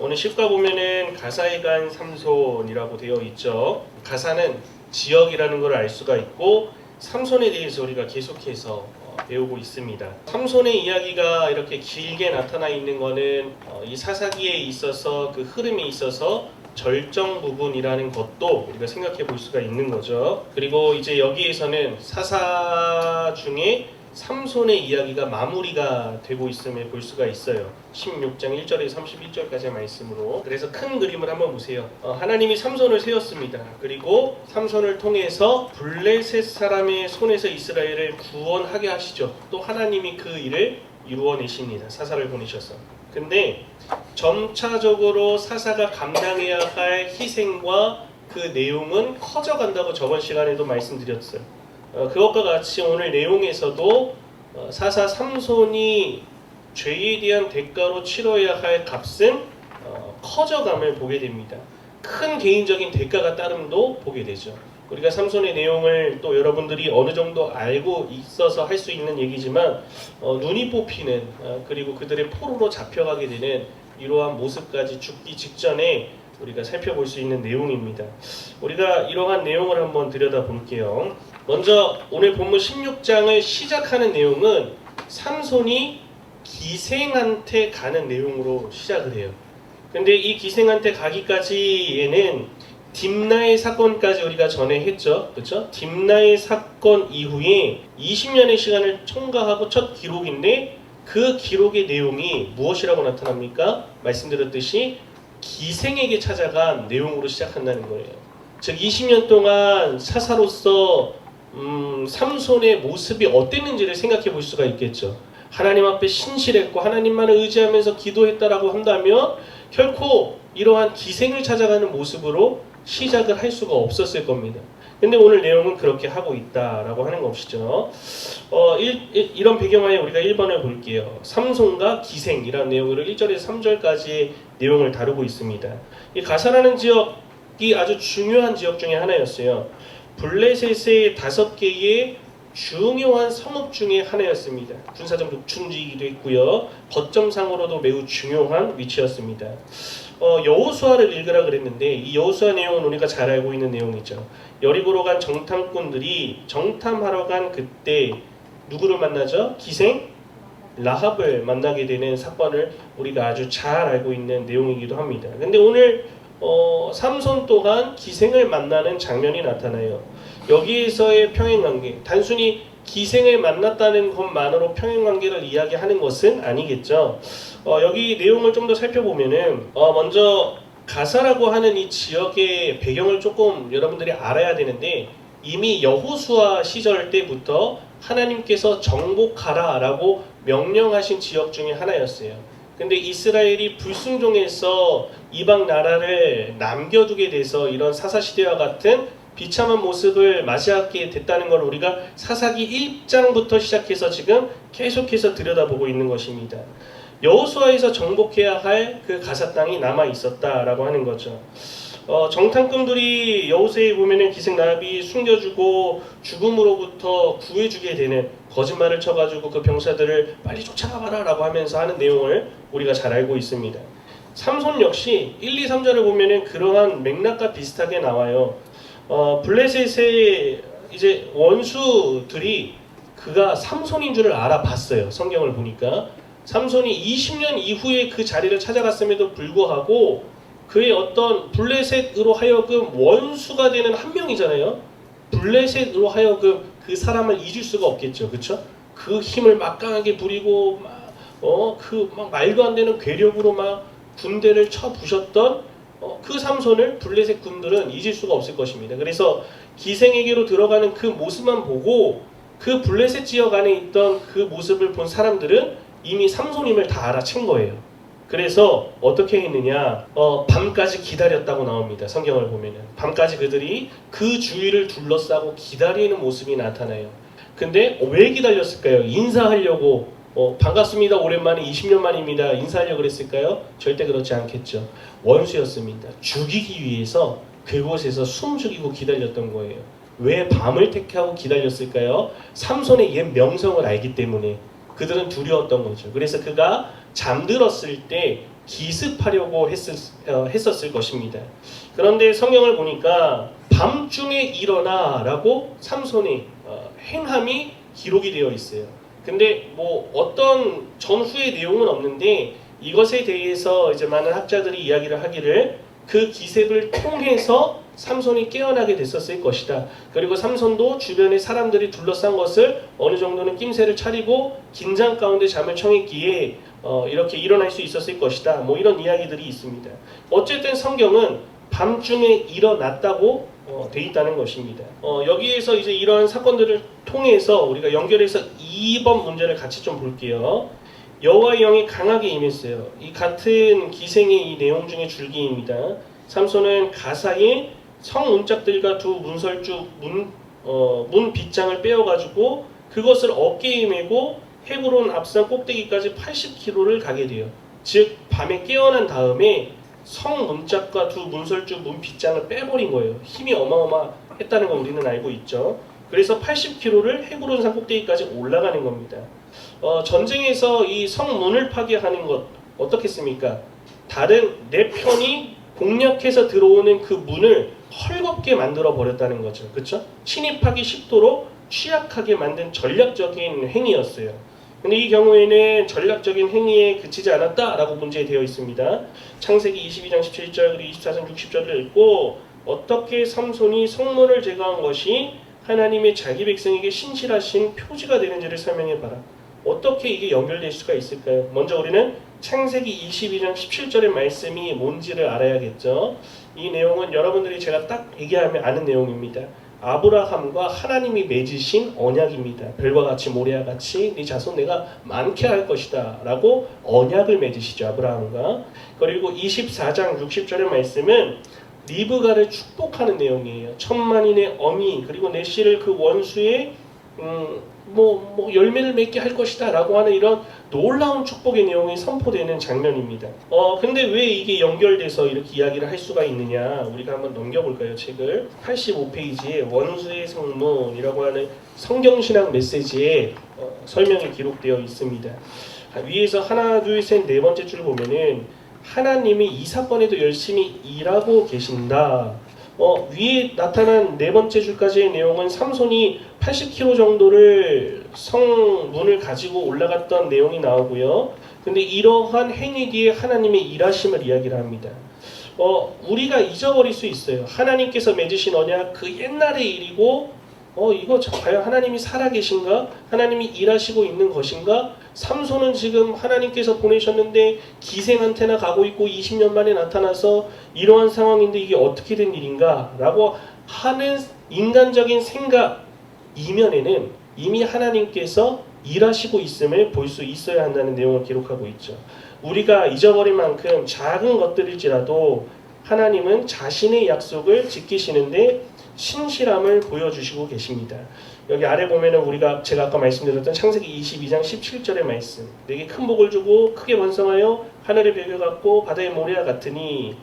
오늘 10과 보면은 가사에 간 삼손이라고 되어 있죠. 가사는 지역이라는 걸 알 수가 있고 삼손에 대해서 우리가 계속해서 어, 배우고 있습니다. 삼손의 이야기가 이렇게 길게 나타나 있는 거는 어, 이 사사기에 있어서 그 흐름에 있어서 절정 부분이라는 것도 우리가 생각해 볼 수가 있는 거죠. 그리고 이제 여기에서는 사사 중에 삼손의 이야기가 마무리가 되고 있음을 볼 수가 있어요. 16장 1절에서 31절까지의 말씀으로. 그래서 큰 그림을 한번 보세요. 어, 하나님이 삼손을 세웠습니다. 그리고 삼손을 통해서 블레셋 사람의 손에서 이스라엘을 구원하게 하시죠. 또 하나님이 그 일을 이루어내십니다. 사사를 보내셔서. 근데 점차적으로 사사가 감당해야 할 희생과 그 내용은 커져간다고 저번 시간에도 말씀드렸어요. 어, 그것과 같이 오늘 내용에서도 어, 사사 삼손이 죄에 대한 대가로 치러야 할 값은 어, 커져감을 보게 됩니다. 큰 개인적인 대가가 따름도 보게 되죠. 우리가 삼손의 내용을 또 여러분들이 어느 정도 알고 있어서 할 수 있는 얘기지만 어, 눈이 뽑히는 어, 그리고 그들의 포로로 잡혀가게 되는 이러한 모습까지 죽기 직전에 우리가 살펴볼 수 있는 내용입니다. 우리가 이러한 내용을 한번 들여다볼게요. 먼저 오늘 본문 16장을 시작하는 내용은 삼손이 기생한테 가는 내용으로 시작을 해요. 근데 이 기생한테 가기까지에는 딥나의 사건까지 우리가 전에 했죠. 그렇죠? 딥나의 사건 이후에 20년의 시간을 첨가하고 첫 기록인데 그 기록의 내용이 무엇이라고 나타납니까? 말씀드렸듯이 기생에게 찾아간 내용으로 시작한다는 거예요. 즉 20년 동안 사사로서 음, 삼손의 모습이 어땠는지를 생각해 볼 수가 있겠죠. 하나님 앞에 신실했고 하나님만을 의지하면서 기도했다라고 한다면 결코 이러한 기생을 찾아가는 모습으로 시작을 할 수가 없었을 겁니다. 근데 오늘 내용은 그렇게 하고 있다라고 하는 것이죠. 어, 일, 일- 이런 배경하에 우리가 1번을 볼게요. 삼손과 기생이라는 내용을 1절에서 3절까지의 내용을 다루고 있습니다. 이 가사라는 지역이 아주 중요한 지역 중에 하나였어요. 블레셋의 다섯 개의 중요한 성읍 중에 하나였습니다. 군사적 녹춘지이기도 했고요. 거점상으로도 매우 중요한 위치였습니다. 어, 여호수아를 읽으라 그랬는데 이 여호수아 내용은 우리가 잘 알고 있는 내용이죠. 여리고로 간 정탐꾼들이 정탐하러 간 그때 누구를 만나죠? 기생 라합을 만나게 되는 사건을 우리가 아주 잘 알고 있는 내용이기도 합니다. 근데 오늘 어, 삼손 또한 기생을 만나는 장면이 나타나요. 여기에서의 평행관계, 단순히 기생을 만났다는 것만으로 평행관계를 이야기하는 것은 아니겠죠. 어, 여기 내용을 좀 더 살펴보면은 어, 먼저 가사라고 하는 이 지역의 배경을 조금 여러분들이 알아야 되는데 이미 여호수아 시절 때부터 하나님께서 정복하라라고 명령하신 지역 중에 하나였어요. 근데 이스라엘이 불순종해서 이방 나라를 남겨두게 돼서 이런 사사 시대와 같은 비참한 모습을 맞이하게 됐다는 걸 우리가 사사기 1장부터 시작해서 지금 계속해서 들여다보고 있는 것입니다. 여호수아에서 정복해야 할 그 가사 땅이 남아 있었다라고 하는 거죠. 어, 정탐꾼들이 여호수아에 보면은 기생 나합이 숨겨주고 죽음으로부터 구해주게 되는 거짓말을 쳐가지고 그 병사들을 빨리 쫓아가봐라라고 하면서 하는 내용을 우리가 잘 알고 있습니다. 삼손 역시 1, 2, 3절을 보면은 그러한 맥락과 비슷하게 나와요. 어, 블레셋의 이제 원수들이 그가 삼손인 줄을 알아봤어요. 성경을 보니까 삼손이 20년 이후에 그 자리를 찾아갔음에도 불구하고 그의 어떤 블레셋으로 하여금 원수가 되는 한 명이잖아요. 블레셋으로 하여금 그 사람을 잊을 수가 없겠죠, 그렇죠? 그 힘을 막강하게 부리고 막어그 막 말도 안 되는 괴력으로 막 군대를 쳐 부셨던 어, 그 삼손을 블레셋 군들은 잊을 수가 없을 것입니다. 그래서 기생에게로 들어가는 그 모습만 보고 그 블레셋 지역 안에 있던 그 모습을 본 사람들은 이미 삼손임을 다 알아챈 거예요. 그래서 어떻게 했느냐? 어, 밤까지 기다렸다고 나옵니다. 성경을 보면은 밤까지 그들이 그 주위를 둘러싸고 기다리는 모습이 나타나요. 근데 왜 기다렸을까요? 인사하려고 어, 반갑습니다. 오랜만에 20년 만입니다. 인사하려고 그랬을까요? 절대 그렇지 않겠죠. 원수였습니다. 죽이기 위해서 그곳에서 숨 죽이고 기다렸던 거예요. 왜 밤을 택하고 기다렸을까요? 삼손의 옛 명성을 알기 때문에 그들은 두려웠던 거죠. 그래서 그가 잠들었을 때 기습하려고 했을, 어, 했었을 것입니다. 그런데 성경을 보니까 밤중에 일어나라고 삼손의 어, 행함이 기록이 되어 있어요. 근데 뭐 어떤 전후의 내용은 없는데 이것에 대해서 이제 많은 학자들이 이야기를 하기를 그 기습을 통해서 삼손이 깨어나게 됐었을 것이다. 그리고 삼손도 주변에 사람들이 둘러싼 것을 어느 정도는 낌새를 차리고 긴장 가운데 잠을 청했기에 어, 이렇게 일어날 수 있었을 것이다. 뭐 이런 이야기들이 있습니다. 어쨌든 성경은 밤중에 일어났다고 어, 돼 있다는 것입니다. 어, 여기에서 이제 이런 사건들을 통해서 우리가 연결해서 2번 문제를 같이 좀 볼게요. 여호와의 영이 강하게 임했어요. 이 같은 기생의 이 내용 중에 줄기입니다. 삼손은 가사에 성 문짝들과 두 문설주 문, 어, 문 빗장을 빼어가지고 그것을 어깨에 메고 헤브론 앞산 꼭대기까지 80km를 가게 돼요. 즉 밤에 깨어난 다음에 성 문짝과 두 문설주 문 빗장을 빼버린 거예요. 힘이 어마어마했다는 거 우리는 알고 있죠. 그래서 80km를 헤브론 산 꼭대기까지 올라가는 겁니다. 어, 전쟁에서 이 성문을 파괴하는 것 어떻겠습니까? 다른 내 편이 공략해서 들어오는 그 문을 헐겁게 만들어 버렸다는 거죠. 그렇죠? 침입하기 쉽도록 취약하게 만든 전략적인 행위였어요. 근데 이 경우에는 전략적인 행위에 그치지 않았다라고 문제되어 있습니다. 창세기 22장 17절 그리고 24장 60절을 읽고 어떻게 삼손이 성문을 제거한 것이 하나님의 자기 백성에게 신실하신 표지가 되는지를 설명해 봐라. 어떻게 이게 연결될 수가 있을까요? 먼저 우리는 창세기 22장 17절의 말씀이 뭔지를 알아야겠죠. 이 내용은 여러분들이 제가 딱 얘기하면 아는 내용입니다. 아브라함과 하나님이 맺으신 언약입니다. 별과 같이 모래와 같이 네 자손 내가 많게 할 것이다라고 언약을 맺으시죠 아브라함과 그리고 24장 60절의 말씀은 리브가를 축복하는 내용이에요. 천만인의 어미 그리고 내 씨를 그 원수의 음, 뭐, 뭐 열매를 맺게 할 것이다라고 하는 이런 놀라운 축복의 내용이 선포되는 장면입니다. 어 근데 왜 이게 연결돼서 이렇게 이야기를 할 수가 있느냐? 우리가 한번 넘겨볼까요? 책을 85페이지에 원수의 성문이라고 하는 성경신학 메시지에 어, 설명이 기록되어 있습니다. 아, 위에서 하나, 둘, 셋, 네 번째 줄 보면은 하나님이 이 사건에도 열심히 일하고 계신다. 어, 위에 나타난 네 번째 줄까지의 내용은 삼손이 80km 정도를 성문을 가지고 올라갔던 내용이 나오고요. 근데 이러한 행위 뒤에 하나님의 일하심을 이야기를 합니다. 어, 우리가 잊어버릴 수 있어요. 하나님께서 맺으신 언약 그 옛날의 일이고 어, 이거 과연 하나님이 살아계신가? 하나님이 일하시고 있는 것인가? 삼손은 지금 하나님께서 보내셨는데 기생한테나 가고 있고 20년 만에 나타나서 이러한 상황인데 이게 어떻게 된 일인가? 라고 하는 인간적인 생각 이면에는 이미 하나님께서 일하시고 있음을 볼 수 있어야 한다는 내용을 기록하고 있죠. 우리가 잊어버린 만큼 작은 것들일지라도 하나님은 자신의 약속을 지키시는데 신실함을 보여주시고 계십니다. 여기 아래 보면은 우리가 제가 아까 말씀드렸던 창세기 22장 17절의 말씀. 내게 큰 복을 주고 크게 번성하여 하늘의 벽을 갖고 바다의 모래와 같으니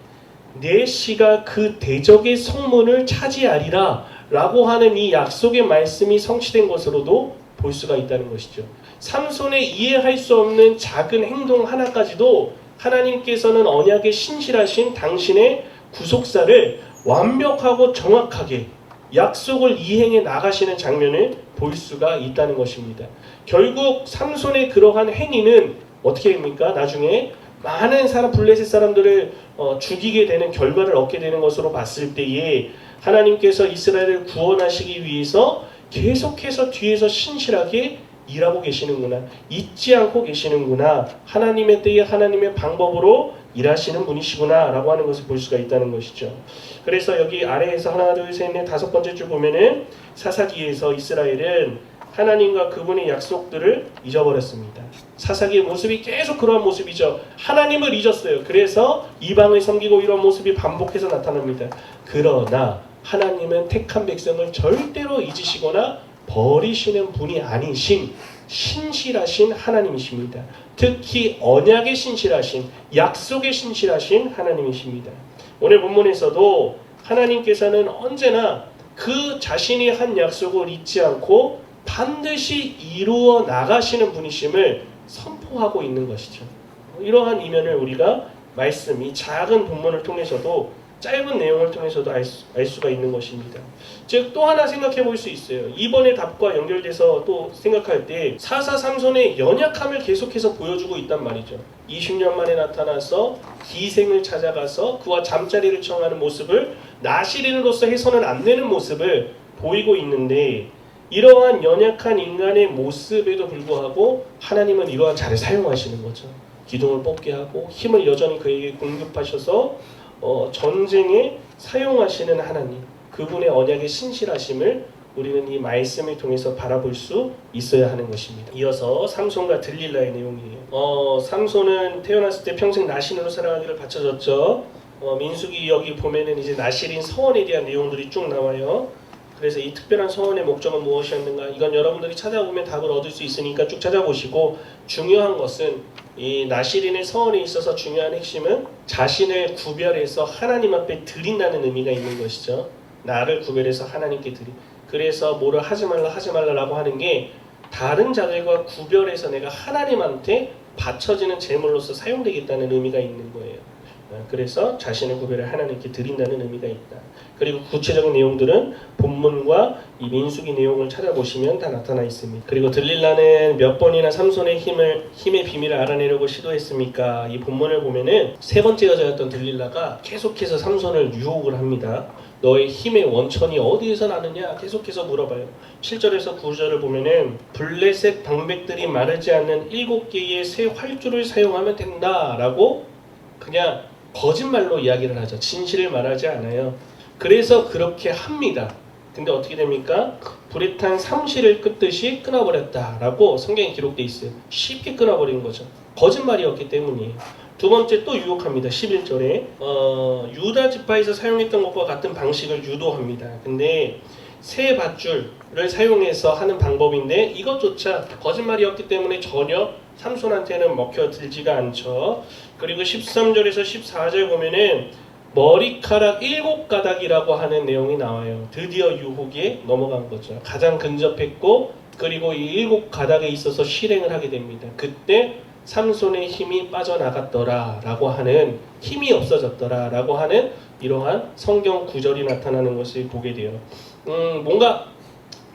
내 씨가 그 대적의 성문을 차지하리라 라고 하는 이 약속의 말씀이 성취된 것으로도 볼 수가 있다는 것이죠. 삼손의 이해할 수 없는 작은 행동 하나까지도 하나님께서는 언약에 신실하신 당신의 구속사를 완벽하고 정확하게 약속을 이행해 나가시는 장면을 볼 수가 있다는 것입니다. 결국 삼손의 그러한 행위는 어떻게 됩니까? 나중에 많은 사람 블레셋 사람들을 어, 죽이게 되는 결과를 얻게 되는 것으로 봤을 때에 하나님께서 이스라엘을 구원하시기 위해서 계속해서 뒤에서 신실하게 일하고 계시는구나 잊지 않고 계시는구나 하나님의 때에 하나님의 방법으로 일하시는 분이시구나라고 하는 것을 볼 수가 있다는 것이죠. 그래서 여기 아래에서 하나 둘셋넷 다섯 번째 줄 보면은 사사기에서 이스라엘은 하나님과 그분의 약속들을 잊어버렸습니다. 사사기의 모습이 계속 그러한 모습이죠. 하나님을 잊었어요. 그래서 이방을 섬기고 이런 모습이 반복해서 나타납니다. 그러나 하나님은 택한 백성을 절대로 잊으시거나 버리시는 분이 아니신 신실하신 하나님이십니다. 특히 언약에 신실하신 약속에 신실하신 하나님이십니다. 오늘 본문에서도 하나님께서는 언제나 그 자신이 한 약속을 잊지 않고 반드시 이루어 나가시는 분이심을 선포하고 있는 것이죠. 이러한 이면을 우리가 말씀, 이 작은 본문을 통해서도 짧은 내용을 통해서도 알, 수, 알 수가 있는 것입니다. 즉 또 하나 생각해 볼 수 있어요. 이번의 답과 연결돼서 또 생각할 때 사사 삼손의 연약함을 계속해서 보여주고 있단 말이죠. 20년 만에 나타나서 기생을 찾아가서 그와 잠자리를 청하는 모습을 나시린으로서 해서는 안 되는 모습을 보이고 있는데 이러한 연약한 인간의 모습에도 불구하고 하나님은 이러한 자를 사용하시는 거죠. 기둥을 뽑게 하고 힘을 여전히 그에게 공급하셔서 어, 전쟁에 사용하시는 하나님 그분의 언약의 신실하심을 우리는 이 말씀을 통해서 바라볼 수 있어야 하는 것입니다. 이어서 삼손과 들릴라의 내용이에요. 어, 삼손은 태어났을 때 평생 나신으로 살아가기를 바쳐졌죠. 어, 민수기 여기 보면은 이제 나실인 서원에 대한 내용들이 쭉 나와요. 그래서 이 특별한 서원의 목적은 무엇이었는가? 이건 여러분들이 찾아보면 답을 얻을 수 있으니까 쭉 찾아보시고 중요한 것은 이 나시린의 서원에 있어서 중요한 핵심은 자신을 구별해서 하나님 앞에 드린다는 의미가 있는 것이죠. 나를 구별해서 하나님께 드리. 그래서 뭐를 하지 말라 하지 말라라고 하는 게 다른 자들과 구별해서 내가 하나님한테 바쳐지는 제물로서 사용되겠다는 의미가 있는 거예요. 어, 그래서 자신의 구별을 하나님께 드린다는 의미가 있다. 그리고 구체적인 내용들은 본문과 이 민수기 내용을 찾아보시면 다 나타나 있습니다. 그리고 들릴라는 몇 번이나 삼손의 힘을 힘의 비밀을 알아내려고 시도했습니까? 이 본문을 보면은 세 번째 여자였던 들릴라가 계속해서 삼손을 유혹을 합니다. 너의 힘의 원천이 어디에서 나느냐 계속해서 물어봐요. 7절에서 9절을 보면은 블레셋 방백들이 마르지 않는 일곱 개의 새 활주를 사용하면 된다라고 그냥 거짓말로 이야기를 하죠. 진실을 말하지 않아요. 그래서 그렇게 합니다. 근데 어떻게 됩니까? 불에 탄 삼시를 끄듯이 끊어버렸다라고 성경에 기록돼 있어요. 쉽게 끊어버린 거죠. 거짓말이었기 때문이에요. 두 번째 또 유혹합니다. 11절에 어, 유다 지파에서 사용했던 것과 같은 방식을 유도합니다. 근데 새 밧줄을 사용해서 하는 방법인데 이것조차 거짓말이었기 때문에 전혀 삼손한테는 먹혀들지가 않죠. 그리고 13절에서 14절 보면은 머리카락 일곱 가닥이라고 하는 내용이 나와요. 드디어 유혹에 넘어간 거죠. 가장 근접했고 그리고 이 일곱 가닥에 있어서 실행을 하게 됩니다. 그때 삼손의 힘이 빠져나갔더라라고 하는 힘이 없어졌더라라고 하는 이러한 성경 구절이 나타나는 것을 보게 돼요. 음, 뭔가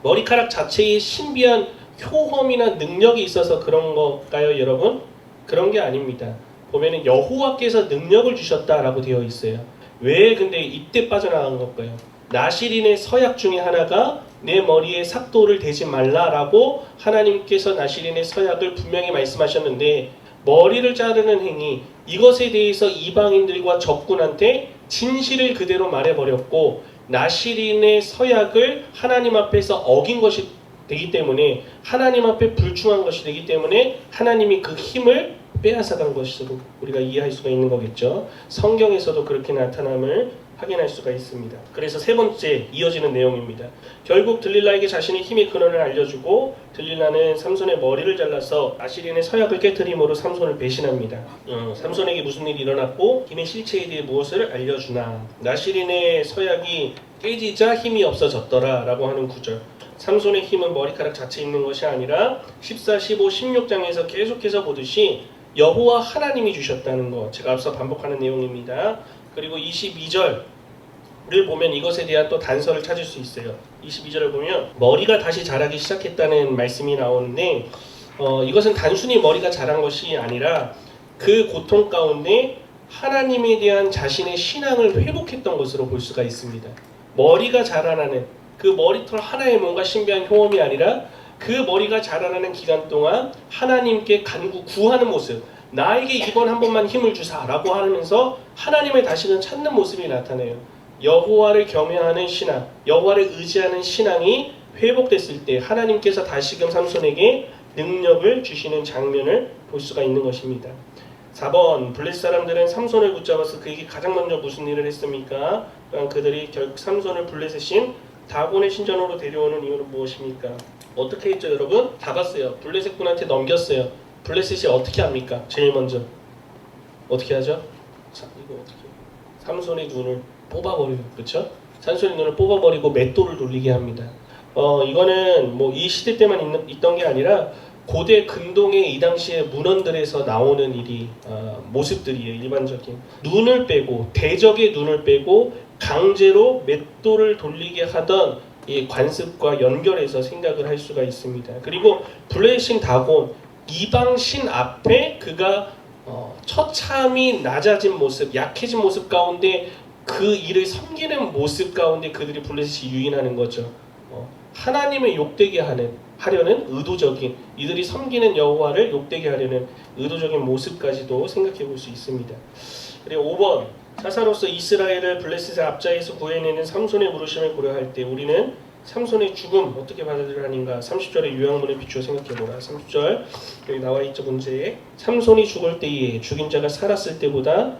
머리카락 자체에 신비한 효험이나 능력이 있어서 그런 걸까요, 여러분? 그런 게 아닙니다. 보면은 여호와께서 능력을 주셨다라고 되어 있어요. 왜 근데 이때 빠져나간 걸까요? 나시린의 서약 중에 하나가 내 머리에 삭도를 대지 말라라고 하나님께서 나시린의 서약을 분명히 말씀하셨는데 머리를 자르는 행위 이것에 대해서 이방인들과 적군한테 진실을 그대로 말해버렸고 나시린의 서약을 하나님 앞에서 어긴 것이 되기 때문에 하나님 앞에 불충한 것이 되기 때문에 하나님이 그 힘을 빼앗아간 것으로 우리가 이해할 수가 있는 거겠죠. 성경에서도 그렇게 나타남을 확인할 수가 있습니다. 그래서 세 번째 이어지는 내용입니다. 결국 들릴라에게 자신의 힘의 근원을 알려주고 들릴라는 삼손의 머리를 잘라서 아시린의 서약을 깨뜨림으로 삼손을 배신합니다. 어, 삼손에게 무슨 일이 일어났고 힘의 실체에 대해 무엇을 알려주나 나시린의 서약이 깨지자 힘이 없어졌더라 라고 하는 구절. 삼손의 힘은 머리카락 자체에 있는 것이 아니라 14, 15, 16장에서 계속해서 보듯이 여호와 하나님이 주셨다는 것 제가 앞서 반복하는 내용입니다. 그리고 22절을 보면 이것에 대한 또 단서를 찾을 수 있어요. 22절을 보면 머리가 다시 자라기 시작했다는 말씀이 나오는데 어, 이것은 단순히 머리가 자란 것이 아니라 그 고통 가운데 하나님에 대한 자신의 신앙을 회복했던 것으로 볼 수가 있습니다. 머리가 자라나는 그 머리털 하나에 뭔가 신비한 효험이 아니라 그 머리가 자라나는 기간 동안 하나님께 간구 구하는 모습 나에게 이번 한 번만 힘을 주사라고 하면서 하나님을 다시는 찾는 모습이 나타나요. 여호와를 경외하는 신앙, 여호와를 의지하는 신앙이 회복됐을 때 하나님께서 다시금 삼손에게 능력을 주시는 장면을 볼 수가 있는 것입니다. 4번 블레스 사람들은 삼손을 붙잡아서 그에게 가장 먼저 무슨 일을 했습니까? 그러니까 그들이 결국 삼손을 블레셋인 다곤의 신전으로 데려오는 이유는 무엇입니까? 어떻게 했죠 여러분? 잡았어요. 블레셋 군한테 넘겼어요. 블레셋이 어떻게 합니까? 제일 먼저 어떻게 하죠? 자, 이거 어떻게? 삼손의 눈을 뽑아버려요. 그렇죠? 삼손의 눈을 뽑아버리고 맷돌을 돌리게 합니다. 어 이거는 뭐 이 시대 때만 있는, 있던 게 아니라 고대 근동의 이 당시의 문헌들에서 나오는 일이 어, 모습들이에요. 일반적인 눈을 빼고 대적의 눈을 빼고 강제로 맷돌을 돌리게 하던 이 관습과 연결해서 생각을 할 수가 있습니다. 그리고 블레싱 다곤 이방 신 앞에 그가 어, 처참히 낮아진 모습, 약해진 모습 가운데 그 일을 섬기는 모습 가운데 그들이 블레셋이 유인하는 거죠. 어, 하나님을 욕되게 하는 하려는 의도적인 이들이 섬기는 여호와를 욕되게 하려는 의도적인 모습까지도 생각해 볼 수 있습니다. 그리고 5번 사사로서 이스라엘을 블레셋의 앞자에서 구해내는 삼손의 부르심을 고려할 때 우리는 삼손의 죽음 어떻게 받아들여야 하는가 30절의 요약문을 비추어 생각해보라. 30절. 여기 나와 있죠 문제에. 삼손이 죽을 때에 죽인 자가 살았을 때보다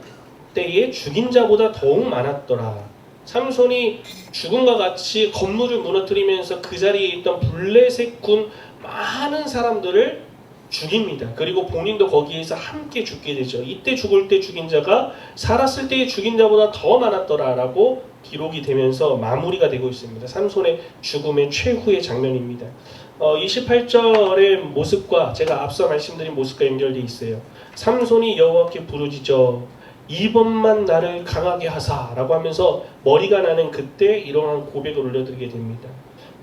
때에 죽인 자보다 더욱 많았더라. 삼손이 죽음과 같이 건물을 무너뜨리면서 그 자리에 있던 블레셋 군 많은 사람들을 죽입니다. 그리고 본인도 거기에서 함께 죽게 되죠. 이때 죽을 때 죽인 자가 살았을 때의 죽인 자보다 더 많았더라라고 기록이 되면서 마무리가 되고 있습니다. 삼손의 죽음의 최후의 장면입니다. 어, 28절의 모습과 제가 앞서 말씀드린 모습과 연결돼 있어요. 삼손이 여호와께 부르짖어 이번만 나를 강하게 하사라고 하면서 머리가 나는 그때 이러한 고백을 올려드리게 됩니다.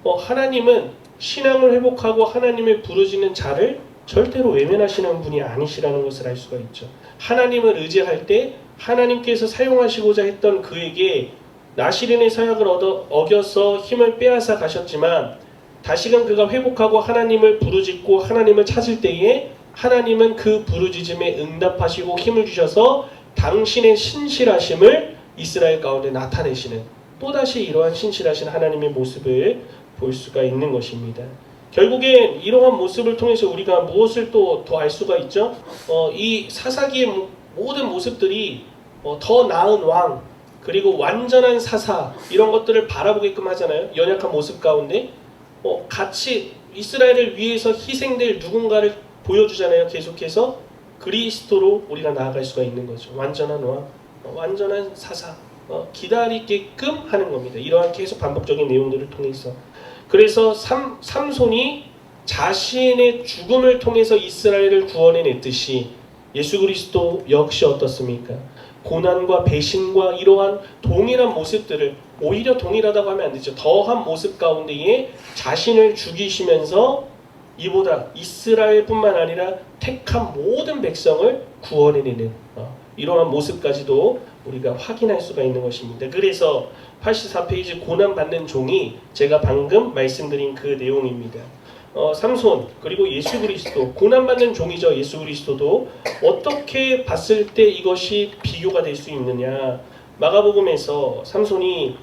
어, 하나님은 신앙을 회복하고 하나님을 부르짖는 자를 절대로 외면하시는 분이 아니시라는 것을 알 수가 있죠. 하나님을 의지할 때 하나님께서 사용하시고자 했던 그에게 나시린의 사약을 얻어, 어겨서 힘을 빼앗아 가셨지만 다시금 그가 회복하고 하나님을 부르짖고 하나님을 찾을 때에 하나님은 그 부르짖음에 응답하시고 힘을 주셔서 당신의 신실하심을 이스라엘 가운데 나타내시는 또다시 이러한 신실하신 하나님의 모습을 볼 수가 있는 것입니다. 결국엔 이러한 모습을 통해서 우리가 무엇을 또 더 알 수가 있죠? 어, 이 사사기의 모- 모든 모습들이 어, 더 나은 왕 그리고 완전한 사사 이런 것들을 바라보게끔 하잖아요. 연약한 모습 가운데 어, 같이 이스라엘을 위해서 희생될 누군가를 보여주잖아요. 계속해서 그리스도로 우리가 나아갈 수가 있는 거죠. 완전한 왕, 어, 완전한 사사, 어, 기다리게끔 하는 겁니다. 이러한 계속 반복적인 내용들을 통해서. 그래서 삼, 삼손이 자신의 죽음을 통해서 이스라엘을 구원해냈듯이 예수 그리스도 역시 어떻습니까? 고난과 배신과 이러한 동일한 모습들을 오히려 동일하다고 하면 안 되죠. 더한 모습 가운데에 자신을 죽이시면서 이보다 이스라엘뿐만 아니라 택한 모든 백성을 구원해내는 어, 이러한 모습까지도 우리가 확인할 수가 있는 것입니다. 그래서 84페이지 고난 받는 종이 제가 방금 말씀드린 그 내용입니다. 어, 삼손 그리고 예수 그리스도 고난 받는 종이죠. 예수 그리스도도 어떻게 봤을 때 이것이 비교가 될 수 있느냐? 마가복음에서 삼손이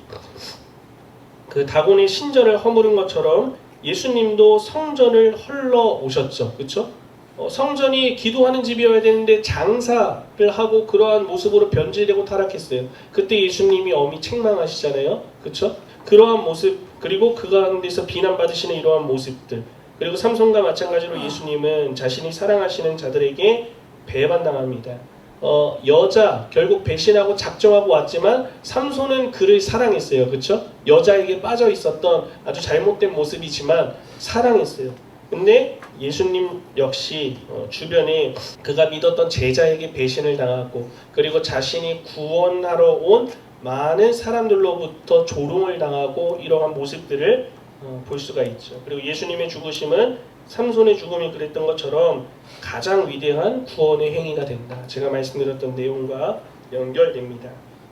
그 다곤의 신전을 허물은 것처럼 예수님도 성전을 헐러 오셨죠. 그렇죠? 어, 성전이 기도하는 집이어야 되는데 장사를 하고 그러한 모습으로 변질되고 타락했어요. 그때 예수님이 엄히 책망하시잖아요. 그렇죠? 그러한 모습 그리고 그 가운데서 비난받으시는 이러한 모습들 그리고 삼손과 마찬가지로 예수님은 자신이 사랑하시는 자들에게 배반당합니다. 어, 여자 결국 배신하고 작정하고 왔지만 삼손은 그를 사랑했어요. 그렇죠? 여자에게 빠져 있었던 아주 잘못된 모습이지만 사랑했어요. 근데 예수님 역시 어, 주변에 그가 믿었던 제자에게 배신을 당하고 그리고 자신이 구원하러 온 많은 사람들로부터 조롱을 당하고 이러한 모습들을 어, 볼 수가 있죠. 그리고 예수님의 죽으심은 삼손의 죽음이 그랬던 것처럼 가장 위대한 구원의 행위가 된다. 제가 말씀드렸던 내용과 연결됩니다.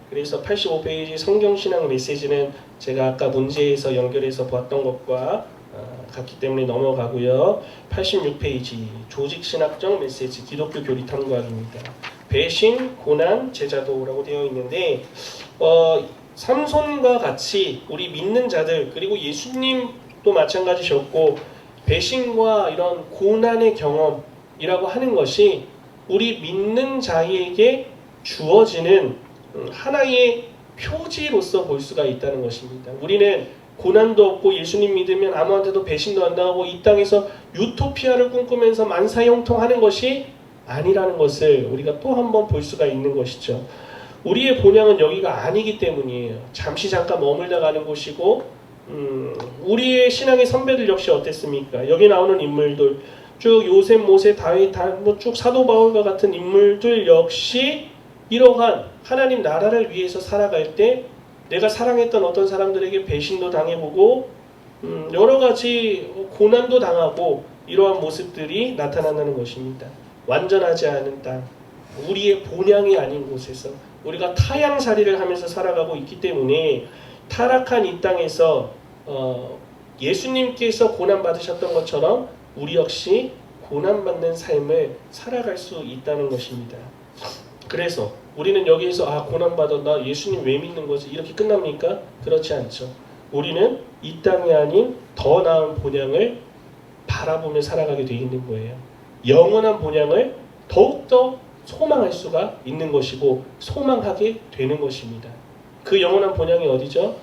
그래서 85페이지 성경신앙 메시지는 제가 아까 문제에서 연결해서 보았던 것과 어, 같기 때문에 넘어가고요. 86페이지 조직신학적 메시지 기독교 교리 탐구학입니다. 배신, 고난, 제자도라고 되어 있는데 어, 삼손과 같이 우리 믿는 자들 그리고 예수님도 마찬가지셨고 배신과 이런 고난의 경험이라고 하는 것이 우리 믿는 자에게 주어지는 음, 하나의 표지로서 볼 수가 있다는 것입니다. 우리는 고난도 없고 예수님 믿으면 아무한테도 배신도 안 당하고 이 땅에서 유토피아를 꿈꾸면서 만사형통하는 것이 아니라는 것을 우리가 또 한 번 볼 수가 있는 것이죠. 우리의 본향은 여기가 아니기 때문이에요. 잠시 잠깐 머물다 가는 곳이고 음, 우리의 신앙의 선배들 역시 어땠습니까? 여기 나오는 인물들 쭉 요셉, 모세, 다윗, 뭐쭉 사도 바울과 같은 인물들 역시 이러한 하나님 나라를 위해서 살아갈 때 내가 사랑했던 어떤 사람들에게 배신도 당해보고 음, 여러 가지 고난도 당하고 이러한 모습들이 나타난다는 것입니다. 완전하지 않은 땅, 우리의 본향이 아닌 곳에서 우리가 타향살이를 하면서 살아가고 있기 때문에 타락한 이 땅에서 어, 예수님께서 고난 받으셨던 것처럼 우리 역시 고난 받는 삶을 살아갈 수 있다는 것입니다. 그래서 우리는 여기에서 아 고난 받아 나 예수님 왜 믿는 거지 이렇게 끝납니까? 그렇지 않죠. 우리는 이 땅이 아닌 더 나은 본향을 바라보며 살아가게 돼 있는 거예요. 영원한 본향을 더욱더 소망할 수가 있는 것이고 소망하게 되는 것입니다. 그 영원한 본향이 어디죠?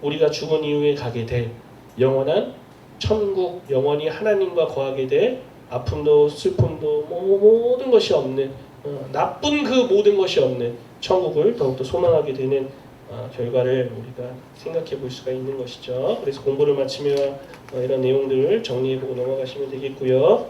우리가 죽은 이후에 가게 될 영원한 천국, 영원히 하나님과 거하게 될 아픔도 슬픔도 뭐 모든 것이 없는 어, 나쁜 그 모든 것이 없는 천국을 더욱더 소망하게 되는 어, 결과를 우리가 생각해 볼 수가 있는 것이죠. 그래서 공부를 마치며 어, 이런 내용들을 정리해 보고 넘어가시면 되겠고요.